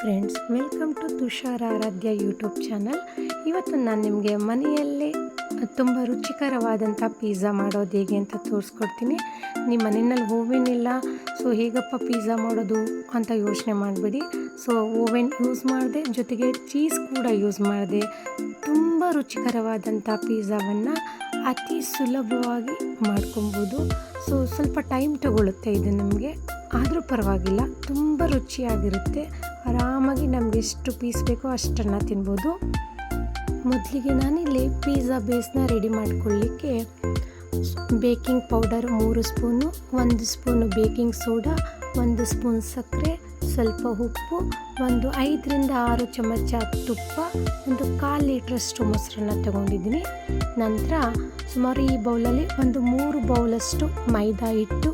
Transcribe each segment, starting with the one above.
Friends welcome to Tushara Aradhya YouTube channel ಇವತ್ತು ನಾನು ನಿಮಗೆ ಮನೆಯಲ್ಲೇ ತುಂಬ ರುಚಿಕರವಾದಂಥ ಪಿಜ್ಜಾ ಮಾಡೋದು ಹೇಗೆ ಅಂತ ತೋರಿಸ್ಕೊಡ್ತೀನಿ. ನಿಮ್ಮ ಮನೆಯಲ್ಲಿ ಓವೆನ್ ಇಲ್ಲ ಸೊ ಹೇಗಪ್ಪ ಪಿಜ್ಜಾ ಮಾಡೋದು ಅಂತ ಯೋಚನೆ ಮಾಡಬೇಡಿ. ಸೊ ಓವೆನ್ ಯೂಸ್ ಮಾಡಿದೆ, ಜೊತೆಗೆ ಚೀಸ್ ಕೂಡ ಯೂಸ್ ಮಾಡಿದೆ. ತುಂಬ ರುಚಿಕರವಾದಂಥ ಪಿಜ್ಜಾವನ್ನು ಅತಿ ಸುಲಭವಾಗಿ ಮಾಡ್ಕೊಬೋದು. ಸೊ ಸ್ವಲ್ಪ ಟೈಮ್ ತಗೊಳ್ಳುತ್ತೆ ಇದು ನಮಗೆ. ಆದರೂ ಪರವಾಗಿಲ್ಲ, ತುಂಬ ರುಚಿಯಾಗಿರುತ್ತೆ. ಆರಾಮಾಗಿ ನಮ್ಗೆ ಎಷ್ಟು ಪೀಸ್ ಬೇಕೋ ಅಷ್ಟನ್ನು ತಿನ್ಬೋದು. ಮೊದಲಿಗೆ ನಾನಿಲ್ಲಿ ಪಿಜ್ಜಾ ಬೇಸ್ನ ರೆಡಿ ಮಾಡ್ಕೊಳ್ಳಿಕ್ಕೆ ಬೇಕಿಂಗ್ ಪೌಡರ್ ಮೂರು ಸ್ಪೂನು, ಒಂದು ಸ್ಪೂನು ಬೇಕಿಂಗ್ ಸೋಡಾ ಒಂದು ಸ್ಪೂನ್ ಸಕ್ಕರೆ, ಸ್ವಲ್ಪ ಉಪ್ಪು, ಒಂದು ಐದರಿಂದ ಆರು ಚಮಚ ತುಪ್ಪ, ಒಂದು ಕಾಲು ಲೀಟ್ರಷ್ಟು ಮೊಸರನ್ನ ತಗೊಂಡಿದ್ದೀನಿ. ನಂತರ ಸುಮಾರು ಈ ಬೌಲಲ್ಲಿ ಒಂದು ಮೂರು ಬೌಲಷ್ಟು ಮೈದಾ ಹಿಟ್ಟು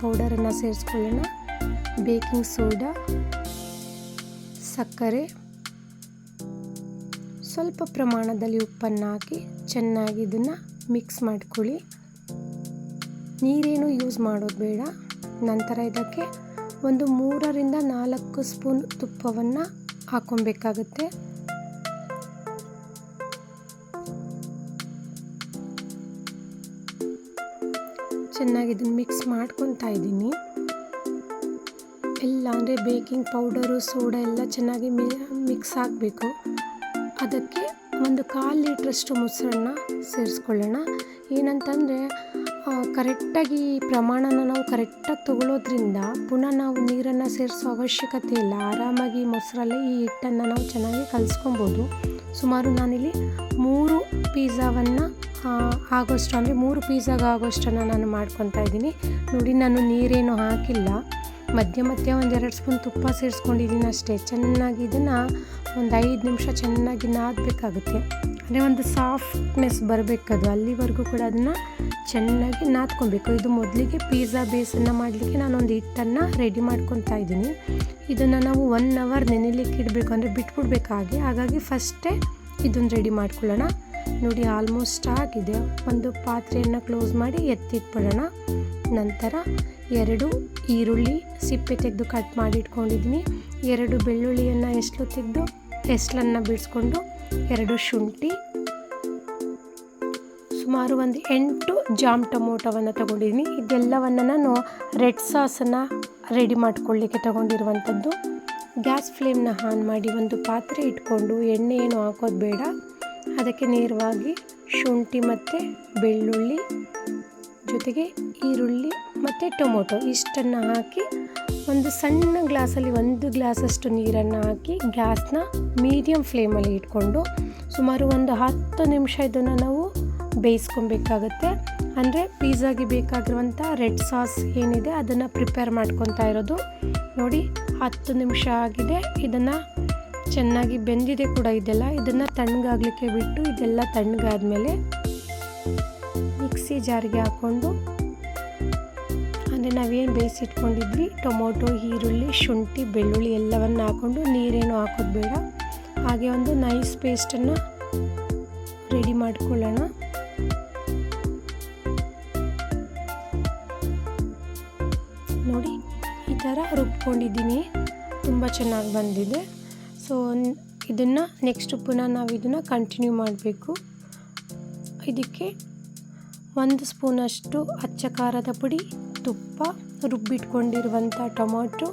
ಪೌಡರನ್ನು ಸೇರಿಸ್ಕೊಳ್ಳೋಣ. ಬೇಕಿಂಗ್ ಸೋಡಾ, ಸಕ್ಕರೆ, ಸ್ವಲ್ಪ ಪ್ರಮಾಣದಲ್ಲಿ ಉಪ್ಪನ್ನು ಹಾಕಿ ಚೆನ್ನಾಗಿ ಇದನ್ನು ಮಿಕ್ಸ್ ಮಾಡ್ಕೊಳ್ಳಿ. ನೀರೇನು ಯೂಸ್ ಮಾಡೋದು ಬೇಡ. ನಂತರ ಇದಕ್ಕೆ ಒಂದು ಮೂರರಿಂದ ನಾಲ್ಕು ಸ್ಪೂನ್ ತುಪ್ಪವನ್ನು ಹಾಕೊಬೇಕಾಗುತ್ತೆ ಚೆನ್ನಾಗಿ ಇದನ್ನು ಮಿಕ್ಸ್ ಮಾಡ್ಕೊತಾ ಇದ್ದೀನಿ. ಎಲ್ಲ ಅಂದರೆ ಬೇಕಿಂಗ್ ಪೌಡರು ಸೋಡಾ ಎಲ್ಲ ಚೆನ್ನಾಗಿ ಮಿ ಮಿಕ್ಸ್ ಆಗಬೇಕು. ಅದಕ್ಕೆ ಒಂದು ಕಾಲು ಲೀಟ್ರಷ್ಟು ಮೊಸರನ್ನ ಸೇರಿಸ್ಕೊಳ್ಳೋಣ. ಏನಂತಂದರೆ ಕರೆಕ್ಟಾಗಿ ಪ್ರಮಾಣನ ನಾವು ಕರೆಕ್ಟಾಗಿ ತಗೊಳ್ಳೋದ್ರಿಂದ ಪುನಃ ನಾವು ನೀರನ್ನು ಸೇರಿಸೋ ಅವಶ್ಯಕತೆ ಇಲ್ಲ. ಆರಾಮಾಗಿ ಮೊಸರಲ್ಲಿ ಈ ಹಿಟ್ಟನ್ನು ನಾವು ಚೆನ್ನಾಗಿ ಕಲಿಸ್ಕೊಬೋದು. ಸುಮಾರು ನಾನಿಲ್ಲಿ ಮೂರು ಪಿಜ್ಜಾವನ್ನು ಆಗೋಷ್ಟು ಅಂದರೆ ಮೂರು ಪೀಸಾಗ ಆಗೋಷ್ಟನ್ನು ನಾನು ಮಾಡ್ಕೊತಾ ಇದ್ದೀನಿ. ನೋಡಿ, ನಾನು ನೀರೇನು ಹಾಕಿಲ್ಲ. ಮಧ್ಯ ಮಧ್ಯ ಒಂದೆರಡು ಸ್ಪೂನ್ ತುಪ್ಪ ಸೇರಿಸ್ಕೊಂಡಿದ್ದೀನಿ ಅಷ್ಟೇ. ಚೆನ್ನಾಗಿ ಇದನ್ನು ಒಂದು ಐದು ನಿಮಿಷ ಚೆನ್ನಾಗಿ ನಾದಬೇಕಾಗುತ್ತೆ. ಅಂದರೆ ಒಂದು ಸಾಫ್ಟ್ನೆಸ್ ಬರಬೇಕದು ಅಲ್ಲಿವರೆಗೂ ಕೂಡ ಅದನ್ನು ಚೆನ್ನಾಗಿ ನಾದ್ಕೊಬೇಕು. ಇದು ಮೊದಲಿಗೆ ಪಿಜ್ಜಾ ಬೇಸನ್ನು ಮಾಡಲಿಕ್ಕೆ ನಾನೊಂದು ಹಿಟ್ಟನ್ನು ರೆಡಿ ಮಾಡ್ಕೊತಾ ಇದ್ದೀನಿ. ಇದನ್ನು ನಾವು ಒನ್ ಅವರ್ ನೆನೆಲಿಕ್ಕೆ ಇಡಬೇಕು. ಅಂದರೆ ಬಿಟ್ಬಿಡ್ಬೇಕಾಗಿ. ಹಾಗೆ ಹಾಗಾಗಿ ಫಸ್ಟೇ ಇದನ್ನು ರೆಡಿ ಮಾಡ್ಕೊಳ್ಳೋಣ. ನೋಡಿ ಆಲ್ಮೋಸ್ಟ್ ಆಗಿದೆ. ಒಂದು ಪಾತ್ರೆಯನ್ನು ಕ್ಲೋಸ್ ಮಾಡಿ ಎತ್ತಿಟ್ಬಿಡೋಣ. ನಂತರ ಎರಡು ಈರುಳ್ಳಿ ಸಿಪ್ಪೆ ತೆಗೆದು ಕಟ್ ಮಾಡಿ ಇಟ್ಕೊಂಡಿದ್ದೀನಿ ಎರಡು ಬೆಳ್ಳುಳ್ಳಿಯನ್ನು ಎಸ್ಲು ತೆಗೆದು, ಎಸ್ಲನ್ನು ಬಿಡಿಸ್ಕೊಂಡು ಎರಡು ಶುಂಠಿ, ಸುಮಾರು ಒಂದು ಎಂಟು ಜಾಮ್ ಟೊಮೊಟೊವನ್ನು ತೊಗೊಂಡಿದ್ದೀನಿ ಇದೆಲ್ಲವನ್ನು ನಾನು ರೆಡ್ ಸಾಸನ್ನು ರೆಡಿ ಮಾಡ್ಕೊಳ್ಳಿಕ್ಕೆ ತೊಗೊಂಡಿರುವಂಥದ್ದು. ಗ್ಯಾಸ್ ಫ್ಲೇಮ್ನ ಆನ್ ಮಾಡಿ ಒಂದು ಪಾತ್ರೆ ಇಟ್ಕೊಂಡು, ಎಣ್ಣೆ ಏನು ಹಾಕೋದು ಬೇಡ. ಅದಕ್ಕೆ ನೇರವಾಗಿ ಶುಂಠಿ ಮತ್ತು ಬೆಳ್ಳುಳ್ಳಿ ಜೊತೆಗೆ ಈರುಳ್ಳಿ ಮತ್ತು ಟೊಮೊಟೊ ಇಷ್ಟನ್ನು ಹಾಕಿ ಒಂದು ಸಣ್ಣ ಗ್ಲಾಸಲ್ಲಿ ಒಂದು ಗ್ಲಾಸಷ್ಟು ನೀರನ್ನು ಹಾಕಿ ಗ್ಯಾಸ್ನ ಮೀಡಿಯಮ್ ಫ್ಲೇಮಲ್ಲಿ ಇಟ್ಕೊಂಡು ಸುಮಾರು ಒಂದು ಹತ್ತು ನಿಮಿಷ ಇದನ್ನು ನಾವು ಬೇಯಿಸ್ಕೊಬೇಕಾಗತ್ತೆ. ಅಂದರೆ ಪಿಜ್ಜಾಗೆ ಬೇಕಾಗಿರುವಂಥ ರೆಡ್ ಸಾಸ್ ಏನಿದೆ ಅದನ್ನು ಪ್ರಿಪೇರ್ ಮಾಡ್ಕೊತಾ ಇರೋದು. ನೋಡಿ, ಹತ್ತು ನಿಮಿಷ ಆಗಿದೆ ಇದನ್ನು ಚೆನ್ನಾಗಿ ಬೆಂದಿದೆ ಕೂಡ ಇದೆಲ್ಲ. ಇದನ್ನು ತಣ್ಣಗಾಗಲಿಕ್ಕೆ ಬಿಟ್ಟು ಇದೆಲ್ಲ ತಣ್ಣಗಾದ್ಮೇಲೆ ಮಿಕ್ಸಿ ಜಾರಿಗೆ ಹಾಕ್ಕೊಂಡು, ಅಂದರೆ ನಾವೇನು ಬೇಯಿಸಿಟ್ಕೊಂಡಿದ್ವಿ, ಟೊಮೊಟೊ, ಈರುಳ್ಳಿ, ಶುಂಠಿ, ಬೆಳ್ಳುಳ್ಳಿ ಎಲ್ಲವನ್ನು ಹಾಕ್ಕೊಂಡು ನೀರೇನು ಹಾಕೋದು ಬೇಡ. ಹಾಗೆ ಒಂದು ನೈಸ್ ಪೇಸ್ಟನ್ನು ರೆಡಿ ಮಾಡ್ಕೊಳ್ಳೋಣ. ನೋಡಿ, ಈ ಥರ ರುಬ್ಕೊಂಡಿದ್ದೀನಿ. ತುಂಬ ಚೆನ್ನಾಗಿ ಬಂದಿದೆ. ಸೊ ಇದನ್ನು ನೆಕ್ಸ್ಟ್ ಪುನಃ ನಾವು ಇದನ್ನು ಕಂಟಿನ್ಯೂ ಮಾಡಬೇಕು. ಇದಕ್ಕೆ ಒಂದು ಸ್ಪೂನಷ್ಟು ಅಚ್ಚ ಖಾರದ ಪುಡಿ, ತುಪ್ಪ ರುಬ್ಬಿಟ್ಕೊಂಡಿರುವಂಥ ಟೊಮೊಟೊ,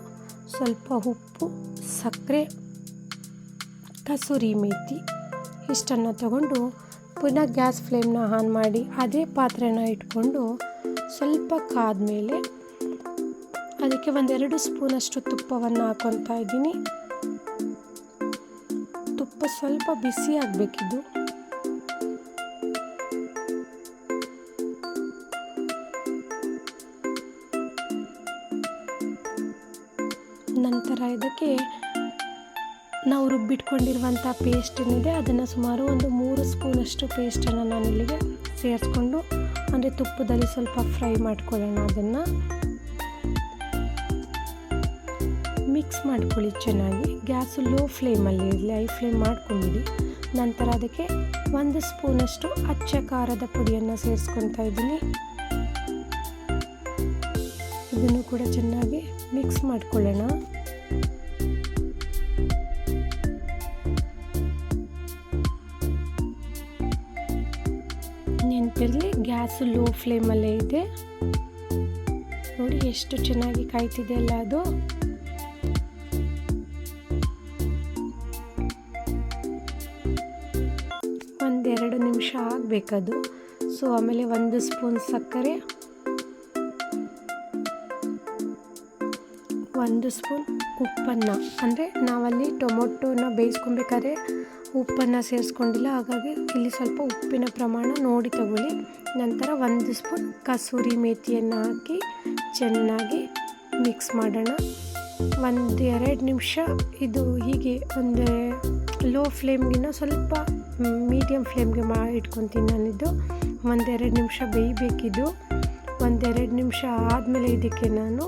ಸ್ವಲ್ಪ ಉಪ್ಪು, ಸಕ್ಕರೆ, ಕಸೂರಿ ಮೇಥಿ ಇಷ್ಟನ್ನು ತಗೊಂಡು ಪುನಃ ಗ್ಯಾಸ್ ಫ್ಲೇಮ್ನ ಆನ್ ಮಾಡಿ ಅದೇ ಪಾತ್ರೆನ ಇಟ್ಕೊಂಡು ಸ್ವಲ್ಪ ಕಾದ ಮೇಲೆ ಅದಕ್ಕೆ ಒಂದೆರಡು ಸ್ಪೂನಷ್ಟು ತುಪ್ಪವನ್ನು ಹಾಕೊತಾ ಇದ್ದೀನಿ. ತುಪ್ಪ ಸ್ವಲ್ಪ ಬಿಸಿ ಆಗಬೇಕಿದ್ದು ನಂತರ ಇದಕ್ಕೆ ನಾವು ರುಬ್ಬಿಟ್ಕೊಂಡಿರುವಂಥ ಪೇಸ್ಟ್ ಏನಿದೆ, ಅದನ್ನು ಸುಮಾರು ಒಂದು ಮೂರು ಸ್ಪೂನಷ್ಟು ಪೇಸ್ಟನ್ನು ನಾನು ಇಲ್ಲಿಗೆ ಸೇರಿಸ್ಕೊಂಡು, ಅಂದರೆ ತುಪ್ಪದಲ್ಲಿ ಸ್ವಲ್ಪ ಫ್ರೈ ಮಾಡ್ಕೊಳ್ಳೋಣ ಅದನ್ನು. ಮಿಕ್ಸ್ ಮಾಡ್ಕೊಳ್ಳಿ ಚೆನ್ನಾಗಿ. ಗ್ಯಾಸು ಲೋ ಫ್ಲೇಮಲ್ಲಿ ಇರಲಿ, ಹೈ ಫ್ಲೇಮ್ ಮಾಡ್ಕೊಂಬಿಡಿ ನಂತರ ಅದಕ್ಕೆ ಒಂದು ಸ್ಪೂನಷ್ಟು ಅಚ್ಚ ಖಾರದ ಪುಡಿಯನ್ನು ಸೇರಿಸ್ಕೊತಾ ಇದ್ದೀನಿ. ಇದನ್ನು ಕೂಡ ಚೆನ್ನಾಗಿ ಮಿಕ್ಸ್ ಮಾಡ್ಕೊಳ್ಳೋಣ. ನೆನಪಿರಲಿ, ಗ್ಯಾಸು ಲೋ ಫ್ಲೇಮಲ್ಲೇ ಇದೆ. ನೋಡಿ ಎಷ್ಟು ಚೆನ್ನಾಗಿ ಕಾಯ್ತಿದೆ ಅಲ್ಲ ಅದು. ನಿಮಿಷ ಆಗಬೇಕದು ಸೊ, ಆಮೇಲೆ ಒಂದು ಸ್ಪೂನ್ ಸಕ್ಕರೆ. ಒಂದು ಸ್ಪೂನ್ ಉಪ್ಪನ್ನು. ಅಂದರೆ ನಾವಲ್ಲಿ ಟೊಮೊಟೊನ ಬೇಯಿಸ್ಕೊಬೇಕಾದ್ರೆ ಉಪ್ಪನ್ನು ಸೇರಿಸ್ಕೊಂಡಿಲ್ಲ. ಹಾಗಾಗಿ ಇಲ್ಲಿ ಸ್ವಲ್ಪ ಉಪ್ಪಿನ ಪ್ರಮಾಣ ನೋಡಿ ತಗೊಳ್ಳಿ. ನಂತರ ಒಂದು ಸ್ಪೂನ್ ಕಸೂರಿ ಮೇಥಿಯನ್ನು ಹಾಕಿ ಚೆನ್ನಾಗಿ ಮಿಕ್ಸ್ ಮಾಡೋಣ. ಒಂದು ಎರಡು ನಿಮಿಷ. ಇದು ಹೀಗೆ ಒಂದು ಲೋ ಫ್ಲೇಮ್ಗಿನ್ನ ಸ್ವಲ್ಪ ಮೀಡಿಯಮ್ ಫ್ಲೇಮ್ಗೆ ಮಾ ಇಟ್ಕೊತೀನಿ ನಾನಿದ್ದು ಒಂದೆರಡು ನಿಮಿಷ ಬೇಯಬೇಕಿದ್ದು. ಒಂದೆರಡು ನಿಮಿಷ ಆದಮೇಲೆ ಇದಕ್ಕೆ ನಾನು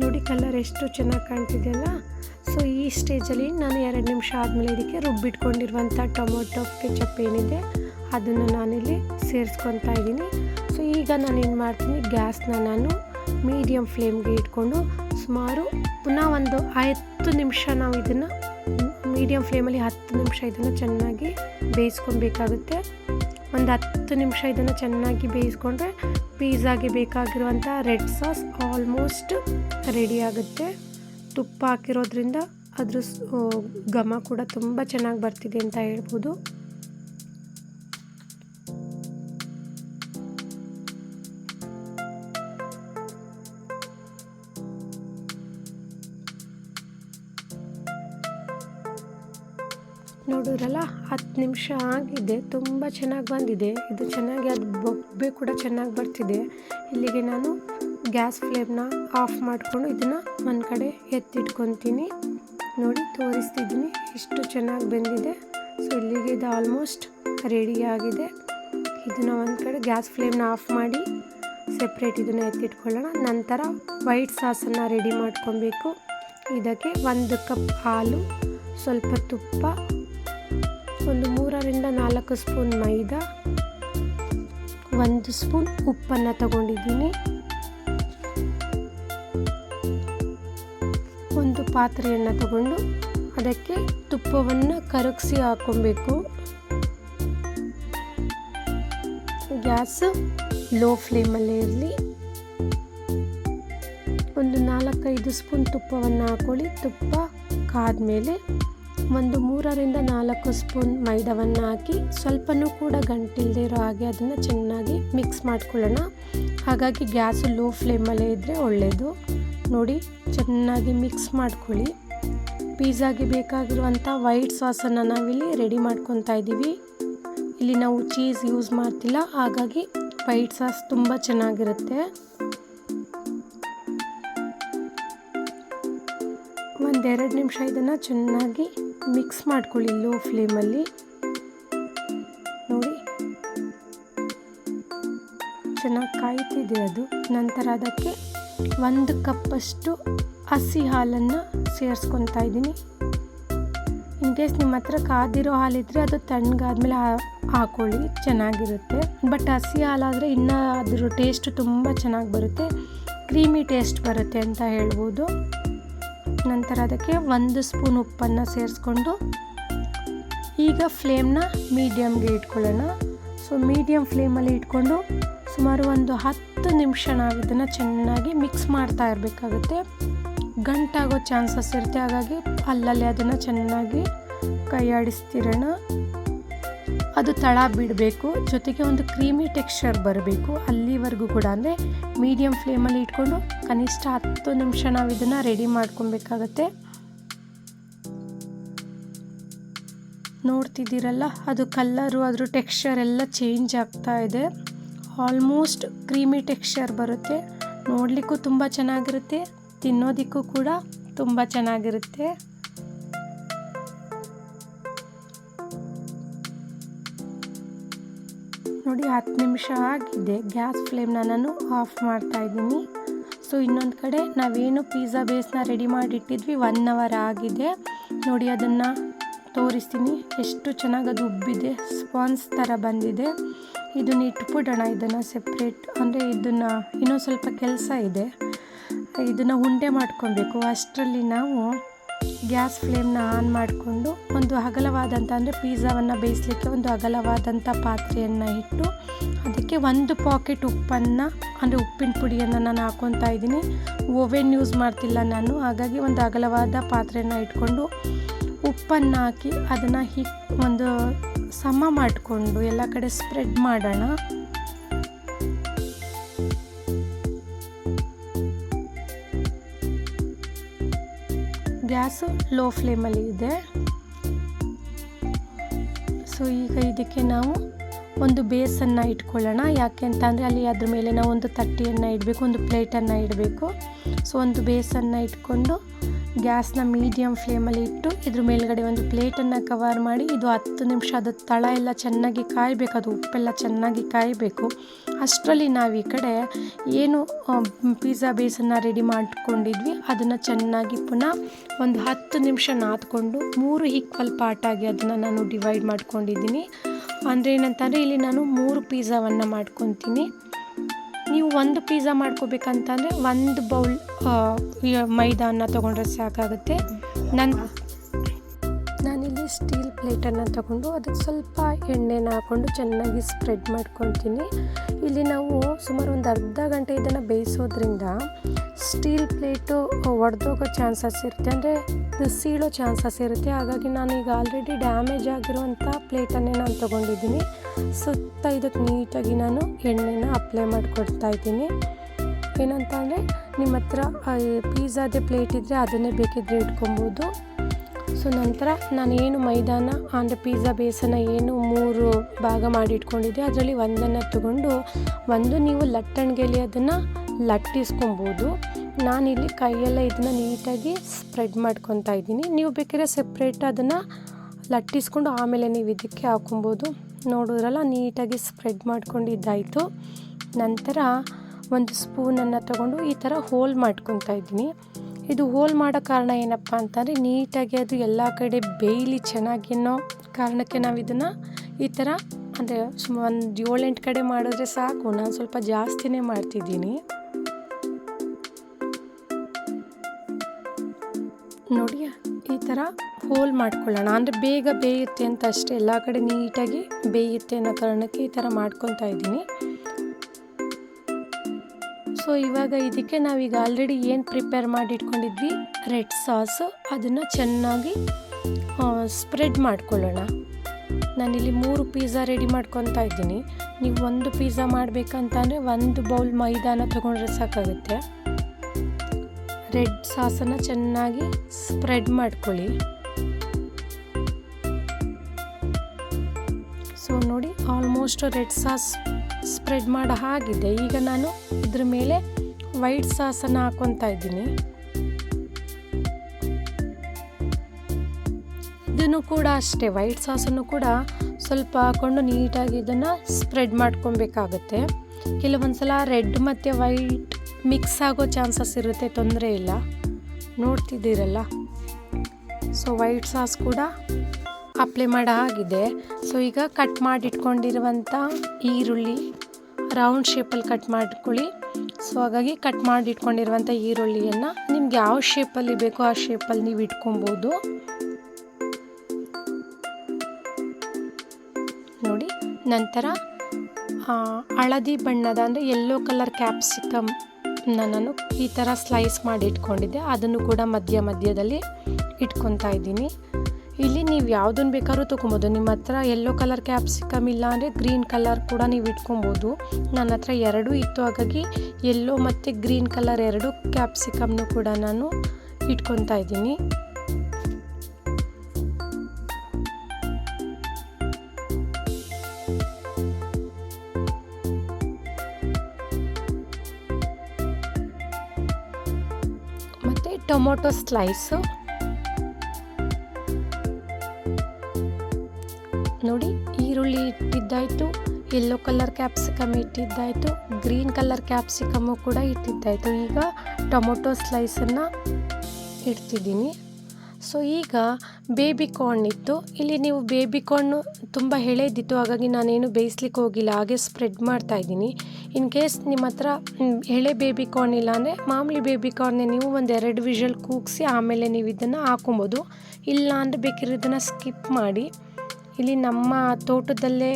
ನೋಡಿ ಕಲರ್ ಎಷ್ಟು ಚೆನ್ನಾಗಿ ಕಾಣ್ತಿದೆಯಲ್ಲ ಸೊ ಈ ಸ್ಟೇಜಲ್ಲಿ ನಾನು ಎರಡು ನಿಮಿಷ ಆದಮೇಲೆ ಇದಕ್ಕೆ ರುಬ್ಬಿಟ್ಕೊಂಡಿರುವಂಥ ಟೊಮೊಟೊ, ಕೆಚಪ್ ಏನಿದೆ ಅದನ್ನು ನಾನಿಲ್ಲಿ ಸೇರಿಸ್ಕೊತಾ ಇದ್ದೀನಿ. ಸೊ ಈಗ ನಾನು ಏನು ಮಾಡ್ತೀನಿ, ಗ್ಯಾಸ್ನ ನಾನು ಮೀಡಿಯಮ್ ಫ್ಲೇಮ್ಗೆ ಇಟ್ಕೊಂಡು ಸುಮಾರು ಪುನಃ ಒಂದು ಹತ್ತು ನಿಮಿಷ ನಾವು ಇದನ್ನು ಮೀಡಿಯಮ್ ಫ್ಲೇಮಲ್ಲಿ ಹತ್ತು ನಿಮಿಷ ಇದನ್ನು ಚೆನ್ನಾಗಿ ಬೇಯಿಸ್ಕೊಬೇಕಾಗುತ್ತೆ ಒಂದು ಹತ್ತು ನಿಮಿಷ ಇದನ್ನು ಚೆನ್ನಾಗಿ ಬೇಯಿಸ್ಕೊಂಡ್ರೆ ಪೀಝಾಗೆ ಬೇಕಾಗಿರುವಂಥ ರೆಡ್ ಸಾಸ್ ಆಲ್ಮೋಸ್ಟ್ ರೆಡಿ ಆಗುತ್ತೆ. ತುಪ್ಪ ಹಾಕಿರೋದ್ರಿಂದ ಅದ್ರ ಘಮ ಕೂಡ ತುಂಬ ಚೆನ್ನಾಗಿ ಬರ್ತಿದೆ ಅಂತ ಹೇಳ್ಬೋದು. ನೋಡಿದ್ರಲ್ಲ ಹತ್ತು ನಿಮಿಷ ಆಗಿದೆ, ತುಂಬ ಚೆನ್ನಾಗಿ ಬಂದಿದೆ. ಇದು ಚೆನ್ನಾಗಿ ಅದು ಬೊಬ್ಬೆ ಕೂಡ ಚೆನ್ನಾಗಿ ಬರ್ತಿದೆ. ಇಲ್ಲಿಗೆ ನಾನು ಗ್ಯಾಸ್ ಫ್ಲೇಮ್ನ ಆಫ್ ಮಾಡಿಕೊಂಡು ಇದನ್ನು ಒಂದು ಕಡೆ ಎತ್ತಿಟ್ಕೊತೀನಿ. ನೋಡಿ, ತೋರಿಸ್ತಿದ್ದೀನಿ ಇಷ್ಟು ಚೆನ್ನಾಗಿ ಬೆಂದಿದೆ. ಸೊ, ಇಲ್ಲಿಗೆ ಇದು ಆಲ್ಮೋಸ್ಟ್ ರೆಡಿ ಆಗಿದೆ. ಇದನ್ನು ಒಂದು ಕಡೆ ಗ್ಯಾಸ್ ಫ್ಲೇಮ್ನ ಆಫ್ ಮಾಡಿ ಸೆಪ್ರೇಟ್ ಇದನ್ನು ಎತ್ತಿಟ್ಕೊಳ್ಳೋಣ. ನಂತರ ವೈಟ್ ಸಾಸನ್ನು ರೆಡಿ ಮಾಡ್ಕೊಬೇಕು. ಇದಕ್ಕೆ ಒಂದು ಕಪ್ ಹಾಲು, ಸ್ವಲ್ಪ ತುಪ್ಪ ಒಂದು ಮೂರರಿಂದ ನಾಲ್ಕು ಸ್ಪೂನ್ ಮೈದಾ, ಒಂದು ಸ್ಪೂನ್ ಉಪ್ಪನ್ನು ತಗೊಂಡಿದ್ದೀನಿ. ಒಂದು ಪಾತ್ರೆಯನ್ನು ತಗೊಂಡು ಅದಕ್ಕೆ ತುಪ್ಪವನ್ನು ಕರಗಿಸಿ ಹಾಕೊಬೇಕು ಗ್ಯಾಸ್ ಲೋ ಫ್ಲೇಮಲ್ಲೇ ಇರಲಿ. ಒಂದು ನಾಲ್ಕೈದು ಸ್ಪೂನ್ ತುಪ್ಪವನ್ನು ಹಾಕೊಳ್ಳಿ ತುಪ್ಪ ಕಾದ್ಮೇಲೆ ಒಂದು ಮೂರರಿಂದ ನಾಲ್ಕು ಸ್ಪೂನ್ ಮೈದಾವನ್ನು ಹಾಕಿ ಸ್ವಲ್ಪನೂ ಕೂಡ ಗಂಟಿಲ್ಲದೆ ಇರೋ ಹಾಗೆ ಅದನ್ನು ಚೆನ್ನಾಗಿ ಮಿಕ್ಸ್ ಮಾಡ್ಕೊಳ್ಳೋಣ. ಹಾಗಾಗಿ ಗ್ಯಾಸು ಲೋ ಫ್ಲೇಮಲ್ಲೇ ಇದ್ದರೆ ಒಳ್ಳೆಯದು ನೋಡಿ, ಚೆನ್ನಾಗಿ ಮಿಕ್ಸ್ ಮಾಡ್ಕೊಳ್ಳಿ. ಪಿಜ್ಜಾಗೆ ಬೇಕಾಗಿರುವಂಥ ವೈಟ್ ಸಾಸನ್ನು ನಾವಿಲ್ಲಿ ರೆಡಿ ಮಾಡ್ಕೊತಾ ಇದ್ದೀವಿ. ಇಲ್ಲಿ ನಾವು ಚೀಸ್ ಯೂಸ್ ಮಾಡ್ತಿಲ್ಲ, ಹಾಗಾಗಿ ವೈಟ್ ಸಾಸ್ ತುಂಬ ಚೆನ್ನಾಗಿರುತ್ತೆ. ಒಂದೆರಡು ನಿಮಿಷ ಇದನ್ನು ಚೆನ್ನಾಗಿ ಮಿಕ್ಸ್ ಮಾಡ್ಕೊಳ್ಳಿ ಲೋ ಫ್ಲೇಮಲ್ಲಿ ನೋಡಿ. ಚೆನ್ನಾಗಿ ಕಾಯ್ತಿದೆ ಅದು. ನಂತರ ಅದಕ್ಕೆ ಒಂದು ಕಪ್ಪಷ್ಟು ಹಸಿ ಹಾಲನ್ನು ಸೇರಿಸ್ಕೊತಾ ಇದ್ದೀನಿ. ಇನ್ ಕೇಸ್ ನಿಮ್ಮ ಹತ್ರ ಕಾದಿರೋ ಹಾಲಿದ್ರೆ ಅದು ತಣ್ಣಗಾದ್ಮೇಲೆ ಹಾಕೊಳ್ಳಿ, ಚೆನ್ನಾಗಿರುತ್ತೆ. ಬಟ್ ಹಸಿ ಹಾಲಾದರೆ ಇನ್ನೂ ಅದ್ರ ಟೇಸ್ಟ್ ತುಂಬ ಚೆನ್ನಾಗಿ ಬರುತ್ತೆ. ಕ್ರೀಮಿ ಟೇಸ್ಟ್ ಬರುತ್ತೆ ಅಂತ ಹೇಳ್ಬೋದು. ನಂತರ ಅದಕ್ಕೆ ಒಂದು ಸ್ಪೂನ್ ಉಪ್ಪನ್ನು ಸೇರಿಸ್ಕೊಂಡು ಈಗ ಫ್ಲೇಮ್ನ ಮೀಡಿಯಮ್ಗೆ ಇಟ್ಕೊಳ್ಳೋಣ. ಸೊ, ಮೀಡಿಯಮ್ ಫ್ಲೇಮಲ್ಲಿ ಇಟ್ಕೊಂಡು ಸುಮಾರು ಒಂದು ಹತ್ತು ನಿಮಿಷ ಇದನ್ನು ಚೆನ್ನಾಗಿ ಮಿಕ್ಸ್ ಮಾಡ್ತಾ ಇರಬೇಕಾಗುತ್ತೆ. ಗಂಟಾಗೋ ಚಾನ್ಸಸ್ ಇರುತ್ತೆ. ಹಾಗಾಗಿ ಅಲ್ಲಲ್ಲಿ ಅದನ್ನು ಚೆನ್ನಾಗಿ ಕೈಯಾಡಿಸ್ತಿರೋಣ. ಅದು ತಳ ಬಿಡಬೇಕು. ಜೊತೆಗೆ ಒಂದು ಕ್ರೀಮಿ ಟೆಕ್ಸ್ಚರ್ ಬರಬೇಕು. ಅಲ್ಲಿವರೆಗೂ ಕೂಡ. ಅಂದರೆ ಮೀಡಿಯಮ್ ಫ್ಲೇಮಲ್ಲಿ ಇಟ್ಕೊಂಡು ಕನಿಷ್ಠ ಹತ್ತು ನಿಮಿಷ ನಾವು ಇದನ್ನು ರೆಡಿ ಮಾಡ್ಕೊಬೇಕಾಗತ್ತೆ. ನೋಡ್ತಿದ್ದೀರಲ್ಲ, ಅದು ಕಲ್ಲರು ಅದ್ರ ಟೆಕ್ಸ್ಚರ್ ಎಲ್ಲ ಚೇಂಜ್ ಆಗ್ತಾ ಇದೆ. ಆಲ್ಮೋಸ್ಟ್ ಕ್ರೀಮಿ ಟೆಕ್ಸ್ಚರ್ ಬರುತ್ತೆ. ನೋಡಲಿಕ್ಕೂ ತುಂಬ ಚೆನ್ನಾಗಿರುತ್ತೆ, ತಿನ್ನೋದಕ್ಕೂ ಕೂಡ ತುಂಬ ಚೆನ್ನಾಗಿರುತ್ತೆ. ನೋಡಿ ಹತ್ತು ನಿಮಿಷ ಆಗಿದೆ. ಗ್ಯಾಸ್ ಫ್ಲೇಮ್ನ ನಾನು ಆಫ್ ಮಾಡ್ತಾ ಇದ್ದೀನಿ. ಸೊ, ಇನ್ನೊಂದು ಕಡೆ ನಾವೇನು ಪಿಜ್ಜಾ ಬೇಸ್ನ ರೆಡಿ ಮಾಡಿಟ್ಟಿದ್ವಿ. ಒನ್ ಅವರ್ ಆಗಿದೆ. ನೋಡಿ, ಅದನ್ನು ತೋರಿಸ್ತೀನಿ. ಎಷ್ಟು ಚೆನ್ನಾಗಿ ಅದು ಉಬ್ಬಿದೆ. ಸ್ಪಾನ್ಸ್ ಥರ ಬಂದಿದೆ. ಇದನ್ನು ಇಟ್ಬಿಡೋಣ ಇದನ್ನು ಸೆಪ್ರೇಟ್ ಅಂದರೆ ಇದನ್ನು ಇನ್ನೊಂದು ಸ್ವಲ್ಪ ಕೆಲಸ ಇದೆ. ಇದನ್ನು ಉಂಡೆ ಮಾಡ್ಕೊಬೇಕು. ಅಷ್ಟರಲ್ಲಿ ನಾವು ಗ್ಯಾಸ್ ಫ್ಲೇಮ್ನ ಆನ್ ಮಾಡಿಕೊಂಡು ಒಂದು ಅಗಲವಾದಂಥ, ಅಂದರೆ ಪಿಜ್ಜಾವನ್ನು ಬೇಯಿಸಲಿಕ್ಕೆ ಒಂದು ಅಗಲವಾದಂಥ ಪಾತ್ರೆಯನ್ನು ಇಟ್ಟು, ಅದಕ್ಕೆ ಒಂದು ಪಾಕೆಟ್ ಉಪ್ಪನ್ನು, ಅಂದರೆ ಉಪ್ಪಿನ ಪುಡಿಯನ್ನು ನಾನು ಹಾಕ್ಕೊತಾ ಇದ್ದೀನಿ. ಓವೆನ್ ಯೂಸ್ ಮಾಡ್ತಿಲ್ಲ ನಾನು, ಹಾಗಾಗಿ ಒಂದು ಅಗಲವಾದ ಪಾತ್ರೆಯನ್ನು ಇಟ್ಕೊಂಡು ಉಪ್ಪನ್ನು ಹಾಕಿ ಅದನ್ನು ಹಿ ಒಂದು ಸಮ ಮಾಡಿಕೊಂಡು ಎಲ್ಲ ಕಡೆ ಸ್ಪ್ರೆಡ್ ಮಾಡೋಣ. ಗ್ಯಾಸು, ಲೋ ಫ್ಲೇಮಲ್ಲಿ ಇದೆ. ಸೊ, ಈಗ ಇದಕ್ಕೆ ನಾವು ಒಂದು ಬೇಸನ್ನು ಇಟ್ಕೊಳ್ಳೋಣ. ಯಾಕೆ ಅಂತ ಅಂದರೆ, ಅಲ್ಲಿ ಅದ್ರ ಮೇಲೆ ನಾವು ಒಂದು ತಟ್ಟಿಯನ್ನು ಇಡಬೇಕು, ಒಂದು ಪ್ಲೇಟನ್ನು ಇಡಬೇಕು. ಸೊ, ಒಂದು ಬೇಸನ್ನು ಇಟ್ಕೊಂಡು ಗ್ಯಾಸ್ನ ಮೀಡಿಯಮ್ ಫ್ಲೇಮಲ್ಲಿ ಇಟ್ಟು ಇದ್ರ ಮೇಲ್ಗಡೆ ಒಂದು ಪ್ಲೇಟನ್ನು ಕವರ್ ಮಾಡಿ ಇದು ಹತ್ತು ನಿಮಿಷ ಅದು ತಳ ಎಲ್ಲ ಚೆನ್ನಾಗಿ ಕಾಯಬೇಕು ಅದು ಉಪ್ಪೆಲ್ಲ ಚೆನ್ನಾಗಿ ಕಾಯಬೇಕು. ಅಷ್ಟರಲ್ಲಿ ನಾವು ಈ ಕಡೆ ಏನು ಪಿಜ್ಜಾ ಬೇಸನ್ನು ರೆಡಿ ಮಾಡ್ಕೊಂಡಿದ್ವಿ. ಅದನ್ನು ಚೆನ್ನಾಗಿ ಪುನಃ ಒಂದು ಹತ್ತು ನಿಮಿಷ ನಾದ್ಕೊಂಡು ಮೂರು ಈಕ್ವಲ್ ಪಾರ್ಟಾಗಿ ಅದನ್ನು ನಾನು ಡಿವೈಡ್ ಮಾಡ್ಕೊಂಡಿದ್ದೀನಿ. ಅಂದರೆ ಏನಂತಂದರೆ ಇಲ್ಲಿ ನಾನು ಮೂರು ಪಿಜ್ಜಾವನ್ನು ಮಾಡ್ಕೊತೀನಿ. ನೀವು ಒಂದು ಪಿಜ್ಜಾ ಮಾಡ್ಕೋಬೇಕಂತಂದರೆ ಒಂದು ಬೌಲ್ ಮೈದಾನ ತೊಗೊಂಡ್ರೆ ಸಾಕಾಗುತ್ತೆ. ನಾನು ನಾನಿಲ್ಲಿ ಸ್ಟೀಲ್ ಪ್ಲೇಟನ್ನು ತಗೊಂಡು ಅದಕ್ಕೆ ಸ್ವಲ್ಪ ಎಣ್ಣೆನ ಹಾಕ್ಕೊಂಡು ಚೆನ್ನಾಗಿ ಸ್ಪ್ರೆಡ್ ಮಾಡ್ಕೊತೀನಿ ಇಲ್ಲಿ ನಾವು ಸುಮಾರು ಒಂದು ಅರ್ಧ ಗಂಟೆ ಇದನ್ನು ಬೇಯಿಸೋದ್ರಿಂದ ಸ್ಟೀಲ್ ಪ್ಲೇಟು ಒಡೆದೋಗೋ ಚಾನ್ಸಸ್ ಇರುತ್ತೆ. ಅಂದರೆ ಸೀಳೋ ಚಾನ್ಸಸ್ ಇರುತ್ತೆ. ಹಾಗಾಗಿ ನಾನು ಈಗ ಆಲ್ರೆಡಿ ಡ್ಯಾಮೇಜ್ ಆಗಿರುವಂಥ ಪ್ಲೇಟನ್ನೇ ನಾನು ತೊಗೊಂಡಿದ್ದೀನಿ. ಸುತ್ತ ಇದಕ್ಕೆ ನೀಟಾಗಿ ನಾನು ಎಣ್ಣೆನ ಅಪ್ಲೈ ಮಾಡಿಕೊಡ್ತಾ ಇದ್ದೀನಿ. ಏನಂತ ಅಂದರೆ ನಿಮ್ಮ ಹತ್ರ ಪಿಜ್ಜಾದೇ ಪ್ಲೇಟ್ ಇದ್ದರೆ ಅದನ್ನೇ ಬೇಕಿದ್ದರೆ ಇಟ್ಕೊಬೋದು. ಸೊ ನಂತರ ನಾನು ಏನು ಮೈದಾನ ಅಂದರೆ ಪಿಜ್ಜಾ ಬೇಸನ್ನು ಏನು ಮೂರು ಭಾಗ ಮಾಡಿ ಇಟ್ಕೊಂಡಿದ್ದೆ ಅದರಲ್ಲಿ ಒಂದನ್ನು ತಗೊಂಡು ಒಂದು ನೀವು ಲಟ್ಟಣಿಗೆಯಲ್ಲಿ ಅದನ್ನು ಲಟ್ಟಿಸ್ಕೊಬೋದು. ನಾನಿಲ್ಲಿ ಕೈಯೆಲ್ಲ ಇದನ್ನು ನೀಟಾಗಿ ಸ್ಪ್ರೆಡ್ ಮಾಡ್ಕೊತಾ ಇದ್ದೀನಿ. ನೀವು ಬೇಕಾದ್ರೆ ಸೆಪ್ರೇಟ್ ಅದನ್ನು ಲಟ್ಟಿಸ್ಕೊಂಡು ಆಮೇಲೆ ನೀವು ಇದಕ್ಕೆ ಹಾಕೊಬೋದು ನೋಡಿದ್ರಲ್ಲ, ನೀಟಾಗಿ ಸ್ಪ್ರೆಡ್ ಮಾಡ್ಕೊಂಡಿದ್ದಾಯಿತು. ನಂತರ ಒಂದು ಸ್ಪೂನನ್ನು ತಗೊಂಡು ಈ ಥರ ಹೋಲ್ ಮಾಡ್ಕೊತಾ ಇದ್ದೀನಿ. ಇದು ಹೋಲ್ ಮಾಡೋ ಕಾರಣ ಏನಪ್ಪ ಅಂತಂದರೆ ನೀಟಾಗಿ ಅದು ಎಲ್ಲ ಕಡೆ ಬೇಯಲಿ ಚೆನ್ನಾಗಿ ಅನ್ನೋ ಕಾರಣಕ್ಕೆ ನಾವು ಇದನ್ನು ಈ ಥರ ಅಂದರೆ ಸುಮ್ಮ ಒಂದು ಏಳೆಂಟು ಕಡೆ ಮಾಡಿದ್ರೆ ಸಾಕು. ನಾನು ಸ್ವಲ್ಪ ಜಾಸ್ತಿನೇ ಮಾಡ್ತಿದ್ದೀನಿ. ನೋಡಿ, ಈ ಥರ ಹೋಲ್ ಮಾಡ್ಕೊಳ್ಳೋಣ. ಅಂದರೆ ಬೇಗ ಬೇಯುತ್ತೆ ಅಂತ ಅಷ್ಟೇ. ಎಲ್ಲ ಕಡೆ ನೀಟಾಗಿ ಬೇಯುತ್ತೆ ಅನ್ನೋ ಕಾರಣಕ್ಕೆ ಈ ಥರ ಮಾಡ್ಕೊತಾ ಇದ್ದೀನಿ. ಸೊ ಇವಾಗ ಇದಕ್ಕೆ ನಾವೀಗ ಆಲ್ರೆಡಿ ಏನು ಪ್ರಿಪೇರ್ ಮಾಡಿ ಇಟ್ಕೊಂಡಿದ್ವಿ ರೆಡ್ ಸಾಸು ಅದನ್ನು ಚೆನ್ನಾಗಿ ಸ್ಪ್ರೆಡ್ ಮಾಡ್ಕೊಳ್ಳೋಣ. ನಾನಿಲ್ಲಿ ಮೂರು ಪಿಜ್ಜಾ ರೆಡಿ ಮಾಡ್ಕೊತಾ ಇದ್ದೀನಿ. ನೀವು ಒಂದು ಪಿಜ್ಜಾ ಮಾಡಬೇಕಂತಂದರೆ ಒಂದು ಬೌಲ್ ಮೈದಾನ ತೊಗೊಂಡ್ರೆ ಸಾಕಾಗುತ್ತೆ. ರೆಡ್ ಸಾಸನ್ನು ಚೆನ್ನಾಗಿ ಸ್ಪ್ರೆಡ್ ಮಾಡ್ಕೊಳ್ಳಿ. ಸೊ ನೋಡಿ ಆಲ್ಮೋಸ್ಟ್ ರೆಡ್ ಸಾಸ್ ಸ್ಪ್ರೆಡ್ ಮಾಡೋ ಹಾಗಿದೆ. ಈಗ ನಾನು ಇದ್ರ ಮೇಲೆ ವೈಟ್ ಸಾಸನ್ನು ಹಾಕೊತಾ ಇದ್ದೀನಿ. ಇದನ್ನು ಕೂಡ ಅಷ್ಟೇ ವೈಟ್ ಸಾಸನ್ನು ಕೂಡ ಸ್ವಲ್ಪ ಹಾಕ್ಕೊಂಡು ನೀಟಾಗಿ ಇದನ್ನು ಸ್ಪ್ರೆಡ್ ಮಾಡ್ಕೊಬೇಕಾಗತ್ತೆ ಕೆಲವೊಂದು ಸಲ ರೆಡ್ ಮತ್ತು ವೈಟ್ ಮಿಕ್ಸ್ ಆಗೋ ಚಾನ್ಸಸ್ ಇರುತ್ತೆ, ತೊಂದರೆ ಇಲ್ಲ. ನೋಡ್ತಿದ್ದೀರಲ್ಲ? ಸೊ ವೈಟ್ ಸಾಸ್ ಕೂಡ ಅಪ್ಲೈ ಮಾಡೋ ಆಗಿದೆ ಸೊ ಈಗ ಕಟ್ ಮಾಡಿಟ್ಕೊಂಡಿರುವಂಥ ಈರುಳ್ಳಿ ರೌಂಡ್ ಶೇಪಲ್ಲಿ ಕಟ್ ಮಾಡ್ಕೊಳ್ಳಿ. ಸೊ ಹಾಗಾಗಿ ಕಟ್ ಮಾಡಿ ಇಟ್ಕೊಂಡಿರುವಂಥ ಈರುಳ್ಳಿಯನ್ನು ನಿಮ್ಗೆ ಯಾವ ಶೇಪಲ್ಲಿ ಬೇಕೋ ಆ ಶೇಪಲ್ಲಿ ನೀವು ಇಟ್ಕೊಬೋದು. ನೋಡಿ, ನಂತರ ಹಳದಿ ಬಣ್ಣದ ಅಂದರೆ ಯೆಲ್ಲೋ ಕಲರ್ ಕ್ಯಾಪ್ಸಿಕಮ್ ನಾನು ಈ ಥರ ಸ್ಲೈಸ್ ಮಾಡಿ ಇಟ್ಕೊಂಡಿದ್ದೆ. ಅದನ್ನು ಕೂಡ ಮಧ್ಯ ಮಧ್ಯದಲ್ಲಿ ಇಟ್ಕೊತಾ ಇದ್ದೀನಿ. ಇಲ್ಲಿ ನೀವು ಯಾವುದನ್ನು ಬೇಕಾದ್ರೂ ತೊಗೊಬೋದು ನಿಮ್ಮ ಹತ್ರ ಯೆಲ್ಲೋ ಕಲರ್ ಕ್ಯಾಪ್ಸಿಕಮ್ ಇಲ್ಲ ಅಂದರೆ ಗ್ರೀನ್ ಕಲರ್ ಕೂಡ ನೀವು ಇಟ್ಕೊಬೋದು. ನನ್ನ ಹತ್ರ ಎರಡೂ ಇತ್ತು. ಹಾಗಾಗಿ ಯೆಲ್ಲೋ ಮತ್ತು ಗ್ರೀನ್ ಕಲರ್ ಎರಡು ಕ್ಯಾಪ್ಸಿಕಮ್ನು ಕೂಡ ನಾನು ಇಟ್ಕೊತಾ ಇದ್ದೀನಿ. ಮತ್ತು ಟೊಮೊಟೊ ಸ್ಲೈಸು ಈರುಳ್ಳಿ ಇಟ್ಟಿದ್ದಾಯಿತು ಯೆಲ್ಲೋ ಕಲರ್ ಕ್ಯಾಪ್ಸಿಕಮ್ ಇಟ್ಟಿದ್ದಾಯಿತು ಗ್ರೀನ್ ಕಲರ್ ಕ್ಯಾಪ್ಸಿಕಮ್ಮು ಕೂಡ ಇಟ್ಟಿದ್ದಾಯಿತು. ಈಗ ಟೊಮೊಟೊ ಸ್ಲೈಸನ್ನು ಇಡ್ತಿದ್ದೀನಿ. ಸೊ ಈಗ ಬೇಬಿ ಕಾರ್ನ್ ಇತ್ತು. ಇಲ್ಲಿ ನೀವು ಬೇಬಿ ಕಾರ್ನು ತುಂಬ ಎಳೆದಿತ್ತು, ಹಾಗಾಗಿ ನಾನೇನು ಬೇಯಿಸ್ಲಿಕ್ಕೆ ಹೋಗಿಲ್ಲ, ಹಾಗೆ ಸ್ಪ್ರೆಡ್ ಮಾಡ್ತಾ ಇದ್ದೀನಿ. ಇನ್ ಕೇಸ್ ನಿಮ್ಮ ಹತ್ರ ಎಳೆ ಬೇಬಿ ಕಾರ್ನ್ ಇಲ್ಲ ಅಂದರೆ ಮಾಮೂಲಿ ಬೇಬಿ ಕಾರ್ನೇ ನೀವು ಒಂದು ಎರಡು ವಿಷಲ್ ಕೂಗಿಸಿ ಆಮೇಲೆ ನೀವು ಇದನ್ನು ಹಾಕೊಬೋದು. ಇಲ್ಲ ಅಂದರೆ ಬೇಕಿರೋದನ್ನು ಸ್ಕಿಪ್ ಮಾಡಿ. ಇಲ್ಲಿ ನಮ್ಮ ತೋಟದಲ್ಲೇ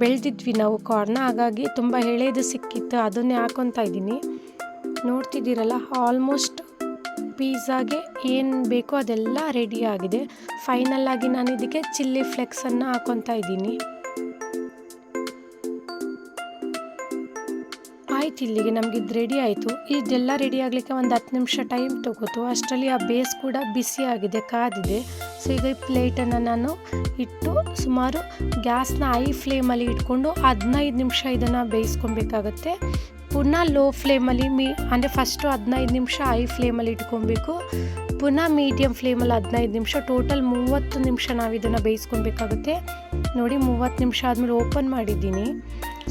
ಬೆಳೆದಿದ್ವಿ ನಾವು ಕಾರ್ನ ಹಾಗಾಗಿ ತುಂಬ ಎಳೆದು ಸಿಕ್ಕಿತ್ತು. ಅದನ್ನೇ ಹಾಕೊತಾ ಇದ್ದೀನಿ. ನೋಡ್ತಿದ್ದೀರಲ್ಲ ಆಲ್ಮೋಸ್ಟ್ ಪಿಜ್ಜಾಗೆ ಏನು ಬೇಕೋ ಅದೆಲ್ಲ ರೆಡಿ ಆಗಿದೆ. ಫೈನಲ್ ಆಗಿ ನಾನು ಇದಕ್ಕೆ ಚಿಲ್ಲಿ ಫ್ಲೆಕ್ಸನ್ನು ಹಾಕೊತಾ ಇದ್ದೀನಿ. ಆಯ್ತು, ಇಲ್ಲಿಗೆ ನಮಗೆ ಇದು ರೆಡಿ ಆಯಿತು. ಇದೆಲ್ಲ ರೆಡಿ ಆಗಲಿಕ್ಕೆ ಒಂದು ಹತ್ತು ನಿಮಿಷ ಟೈಮ್ ತಗೋತು. ಅಷ್ಟರಲ್ಲಿ ಆ ಬೇಸ್ ಕೂಡ ಬಿಸಿ ಆಗಿದೆ, ಕಾದಿದೆ. ಸೊ ಈಗ ಈ ಪ್ಲೇಟನ್ನು ನಾನು ಇಟ್ಟು ಸುಮಾರು ಗ್ಯಾಸ್ನ ಐ ಫ್ಲೇಮಲ್ಲಿ ಇಟ್ಕೊಂಡು ಹದಿನೈದು ನಿಮಿಷ ಇದನ್ನು ಬೇಯಿಸ್ಕೊಬೇಕಾಗತ್ತೆ. ಪುನಃ ಲೋ ಫ್ಲೇಮಲ್ಲಿ ಮೀ, ಅಂದರೆ ಫಸ್ಟು ಹದಿನೈದು ನಿಮಿಷ ಐ ಫ್ಲೇಮಲ್ಲಿ ಇಟ್ಕೊಬೇಕು. ಪುನಃ ಮೀಡಿಯಮ್ ಫ್ಲೇಮಲ್ಲಿ ಹದಿನೈದು ನಿಮಿಷ ಟೋಟಲ್ ಮೂವತ್ತು ನಿಮಿಷ ನಾವು ಇದನ್ನು ಬೇಯಿಸ್ಕೊಬೇಕಾಗುತ್ತೆ. ನೋಡಿ ಮೂವತ್ತು ನಿಮಿಷ ಆದಮೇಲೆ ಓಪನ್ ಮಾಡಿದ್ದೀನಿ.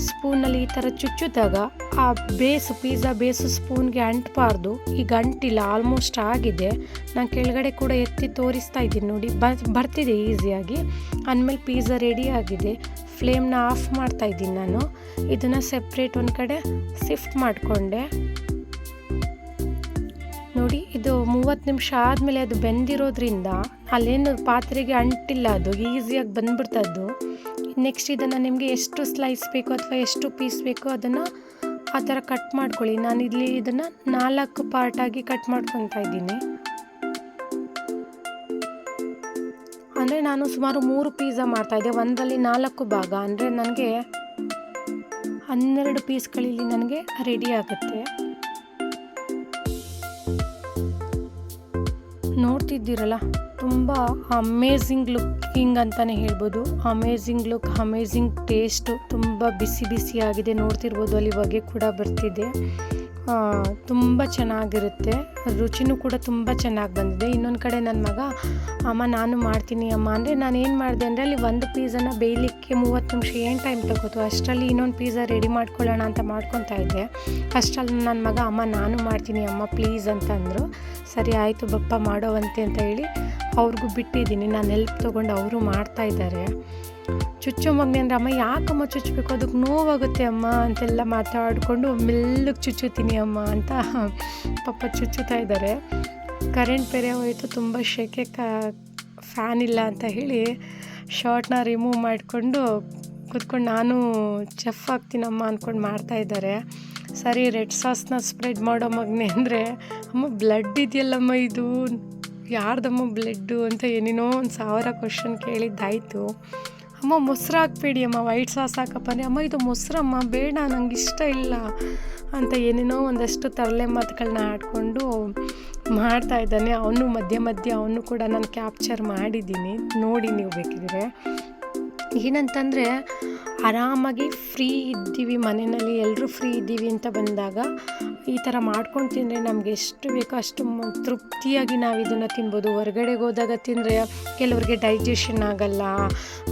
ಸ್ಪೂನಲ್ಲಿ ಈ ಥರ ಚುಚ್ಚಿದಾಗ ಆ ಬೇಸು ಪಿಜ್ಜಾ ಬೇಸು ಸ್ಪೂನ್ಗೆ ಅಂಟಬಾರ್ದು. ಈಗ ಅಂಟಿಲ್ಲ ಆಲ್ಮೋಸ್ಟ್ ಆಗಿದೆ. ನಾನು ಕೆಳಗಡೆ ಕೂಡ ಎತ್ತಿ ತೋರಿಸ್ತಾ ಇದ್ದೀನಿ. ನೋಡಿ ಬರ್ತಿದೆ ಈಸಿಯಾಗಿ. ಅಂದಮೇಲೆ ಪಿಜ್ಜಾ ರೆಡಿ ಆಗಿದೆ. ಫ್ಲೇಮ್ನ ಆಫ್ ಮಾಡ್ತಾ ಇದ್ದೀನಿ ನಾನು. ಇದನ್ನು ಸೆಪ್ರೇಟ್ ಒಂದು ಕಡೆ ಶಿಫ್ಟ್ ಮಾಡಿಕೊಂಡೆ. ನೋಡಿ, ಇದು ಮೂವತ್ತು ನಿಮಿಷ ಆದಮೇಲೆ ಅದು ಬೆಂದಿರೋದ್ರಿಂದ ಅಲ್ಲೇನು ಪಾತ್ರೆಗೆ ಅಂಟಿಲ್ಲ ಅದು, ಈಸಿಯಾಗಿ ಬಂದ್ಬಿಡ್ತದ್ದು. ನೆಕ್ಸ್ಟ್ ಇದನ್ನು ನಿಮಗೆ ಎಷ್ಟು ಸ್ಲೈಸ್ ಬೇಕು ಅಥವಾ ಎಷ್ಟು ಪೀಸ್ ಬೇಕೋ ಅದನ್ನು ಆ ಥರ ಕಟ್ ಮಾಡ್ಕೊಳ್ಳಿ. ನಾನು ಇಲ್ಲಿ ಇದನ್ನು ನಾಲ್ಕು ಪಾರ್ಟಾಗಿ ಕಟ್ ಮಾಡ್ಕೊತಾ ಇದ್ದೀನಿ. ಅಂದರೆ ನಾನು ಸುಮಾರು ಮೂರು ಪೀಝಾ ಮಾಡ್ತಾಯಿದ್ದೆ ಒಂದರಲ್ಲಿ ನಾಲ್ಕು ಭಾಗ. ಅಂದರೆ ನನಗೆ ಹನ್ನೆರಡು ಪೀಸ್ಗಳಲ್ಲಿ ನನಗೆ ರೆಡಿ ಆಗುತ್ತೆ. ನೋಡ್ತಿದ್ದೀರಲ್ಲ, ತುಂಬ ಅಮೇಝಿಂಗ್ ಲುಕ್ಕಿಂಗ್ ಅಂತಲೇ ಹೇಳ್ಬೋದು. ಅಮೇಝಿಂಗ್ ಲುಕ್ ಅಮೇಝಿಂಗ್ ಟೇಸ್ಟು ತುಂಬ ಬಿಸಿ ಬಿಸಿಯಾಗಿದೆ, ನೋಡ್ತಿರ್ಬೋದು ಅಲ್ಲಿ ಹೊಗೆ ಕೂಡ ಬರ್ತಿದೆ. ತುಂಬ ಚೆನ್ನಾಗಿರುತ್ತೆ. ರುಚಿನೂ ಕೂಡ ತುಂಬ ಚೆನ್ನಾಗಿ ಬಂದಿದೆ. ಇನ್ನೊಂದು ಕಡೆ ನನ್ನ ಮಗ, ಅಮ್ಮ, ನಾನು ಮಾಡ್ತೀನಿ, ಅಮ್ಮ. ಅಂದರೆ ನಾನು ಏನು ಮಾಡಿದೆ ಅಂದರೆ ಅಲ್ಲಿ ಒಂದು ಪೀಸನ್ನು ಬೇಯಲಿಕ್ಕೆ ಮೂವತ್ತು ನಿಮಿಷ ಏನು ಟೈಮ್ ತಗೋತು? ಅಷ್ಟರಲ್ಲಿ ಇನ್ನೊಂದು ಪಿಜ್ಜಾ ರೆಡಿ ಮಾಡ್ಕೊಳ್ಳೋಣ ಅಂತ ಮಾಡ್ಕೊತಾ ಇದ್ದೆ. ಅಷ್ಟರಲ್ಲಿ ನನ್ನ ಮಗ, ಅಮ್ಮ, ನಾನು ಮಾಡ್ತೀನಿ, ಅಮ್ಮ ಪ್ಲೀಸ್ ಅಂತಂದರು ಸರಿ, ಆಯಿತು, ಬಪ್ಪ, ಮಾಡೋವಂತೆ ಅಂತ ಹೇಳಿ ಅವ್ರಿಗೂ ಬಿಟ್ಟಿದ್ದೀನಿ. ನಾನು ಹೆಲ್ಪ್ ತೊಗೊಂಡು ಅವರು ಮಾಡ್ತಾ ಇದ್ದಾರೆ. ಚುಚ್ಚೋ ಮಮ್ಮಿ ಅಂದರೆ, ಅಮ್ಮ, ಯಾಕಮ್ಮ ಚುಚ್ಚಬೇಕು? ಅದಕ್ಕೆ ನೋವಾಗುತ್ತೆ ಅಮ್ಮ ಅಂತೆಲ್ಲ ಮಾತಾಡಿಕೊಂಡು ಮೆಲ್ಲಗೆ ಚುಚ್ಚುತ್ತೀನಿ ಅಮ್ಮ ಅಂತ ಪಾಪ ಚುಚ್ಚುತ್ತಾ ಇದ್ದಾರೆ. ಕರೆಂಟ್ ಬೇರೆ ಹೋಯಿತು, ತುಂಬ ಶೆಕೆ ಕ, ಫ್ಯಾನ್ ಇಲ್ಲ ಅಂತ ಹೇಳಿ ಶರ್ಟ್ನ ರಿಮೂವ್ ಮಾಡಿಕೊಂಡು ಕೂತ್ಕೊಂಡು ನಾನು ಚೆಫ್ ಆಗ್ತೀನಮ್ಮ ಅಂದ್ಕೊಂಡು ಮಾಡ್ತಾ ಇದ್ದಾರೆ. ಸರಿ, ರೆಡ್ ಸಾಸ್ನ ಸ್ಪ್ರೆಡ್ ಮಾಡೋ ಮಗನೇ ಅಂದರೆ, ಅಮ್ಮ, ಬ್ಲಡ್ ಇದೆಯಲ್ಲಮ್ಮ ಇದು? ಯಾರ್ದಮ್ಮ ಬ್ಲಡ್ಡು? ಅಂತ ಏನೇನೋ ಒಂದು ಸಾವಿರ ಕ್ವಶನ್ ಕೇಳಿದ್ದಾಯಿತು. ಅಮ್ಮ ಮೊಸರು ಹಾಕ್ಬೇಡಿ ಅಮ್ಮ ವೈಟ್ ಸಾಸ್ ಹಾಕಪ್ಪ ಅಂದರೆ, ಅಮ್ಮ, ಇದು ಮೊಸರಮ್ಮ, ಬೇಡ, ನಂಗೆ ಇಷ್ಟ ಇಲ್ಲ ಅಂತ ಏನೇನೋ ಒಂದಷ್ಟು ತರಲೆ ಮಾತುಗಳನ್ನ ಆಡಿಕೊಂಡು ಮಾಡ್ತಾ ಇದ್ದಾನೆ. ಅವನು ಮಧ್ಯೆ ಮಧ್ಯೆ ಅವನು ಕೂಡ ನಾನು ಕ್ಯಾಪ್ಚರ್ ಮಾಡಿದ್ದೀನಿ. ನೋಡಿ ನೀವು ಬೇಕಿದ್ರೆ. ಏನಂತಂದರೆ ಆರಾಮಾಗಿ ಫ್ರೀ ಇದ್ದೀವಿ, ಮನೆಯಲ್ಲಿ ಎಲ್ಲರೂ ಫ್ರೀ ಇದ್ದೀವಿ ಅಂತ ಬಂದಾಗ ಈ ಥರ ಮಾಡ್ಕೊಂಡು ತಿಂದರೆ ನಮಗೆ ಎಷ್ಟು ಬೇಕೋ ಅಷ್ಟು ತೃಪ್ತಿಯಾಗಿ ನಾವು ಇದನ್ನು ತಿನ್ಬೋದು. ಹೊರಗಡೆಗೆ ಹೋದಾಗ ತಿಂದರೆ ಕೆಲವರಿಗೆ ಡೈಜೆಷನ್ ಆಗಲ್ಲ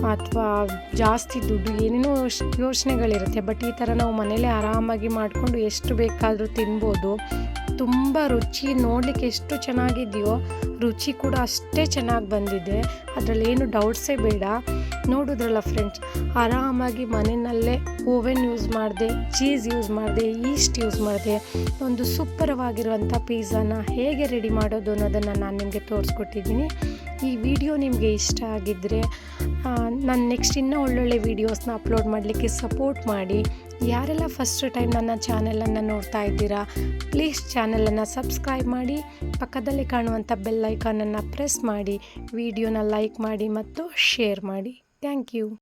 ಅಥವಾ ಜಾಸ್ತಿ ದುಡ್ಡು ಏನೇನೋ ಯೋಚ್- ಯೋಚನೆಗಳಿರುತ್ತೆ. ಬಟ್ ಈ ಥರ ನಾವು ಮನೇಲೇ ಆರಾಮಾಗಿ ಮಾಡಿಕೊಂಡು ಎಷ್ಟು ಬೇಕಾದರೂ ತಿನ್ಬೋದು. ತುಂಬ ರುಚಿ ನೋಡಲಿಕ್ಕೆ ಎಷ್ಟು ಚೆನ್ನಾಗಿದೆಯೋ ರುಚಿ ಕೂಡ ಅಷ್ಟೇ ಚೆನ್ನಾಗಿ ಬಂದಿದೆ. ಅದರಲ್ಲಿ ಏನು ಡೌಟ್ಸೇ ಬೇಡ. ನೋಡಿದ್ರಲ್ಲ ಫ್ರೆಂಡ್ಸ್ ಆರಾಮಾಗಿ ಮನೆಯಲ್ಲೇ ಓವೆನ್ ಯೂಸ್ ಮಾಡಿದೆ ಚೀಸ್ ಯೂಸ್ ಮಾಡಿದೆ ಈಸ್ಟ್ ಯೂಸ್ ಮಾಡಿದೆ. ಒಂದು ಸೂಪರವಾಗಿರುವಂಥ ಪಿಜ್ಜಾನ ಹೇಗೆ ರೆಡಿ ಮಾಡೋದು ಅನ್ನೋದನ್ನು ನಾನು ನಿಮಗೆ ತೋರಿಸ್ಕೊಟ್ಟಿದ್ದೀನಿ. ಈ ವಿಡಿಯೋ ನಿಮಗೆ ಇಷ್ಟ ಆಗಿದ್ದರೆ ನಾನು ನೆಕ್ಸ್ಟ್ ಇನ್ನೂ ಒಳ್ಳೊಳ್ಳೆ ವೀಡಿಯೋಸ್ನ ಅಪ್ಲೋಡ್ ಮಾಡಲಿಕ್ಕೆ ಸಪೋರ್ಟ್ ಮಾಡಿ. ಯಾರೆಲ್ಲ ಫಸ್ಟ್ ಟೈಮ್ ನನ್ನ ಚಾನೆಲನ್ನು ನೋಡ್ತಾ ಇದ್ದೀರಾ ಪ್ಲೀಸ್ ಚಾನಲನ್ನು ಸಬ್ಸ್ಕ್ರೈಬ್ ಮಾಡಿ. ಪಕ್ಕದಲ್ಲಿ ಕಾಣುವಂಥ ಬೆಲ್ ಐಕಾನನ್ನು ಪ್ರೆಸ್ ಮಾಡಿ. ವಿಡಿಯೋನ ಲೈಕ್ ಮಾಡಿ ಮತ್ತು ಶೇರ್ ಮಾಡಿ. Thank you.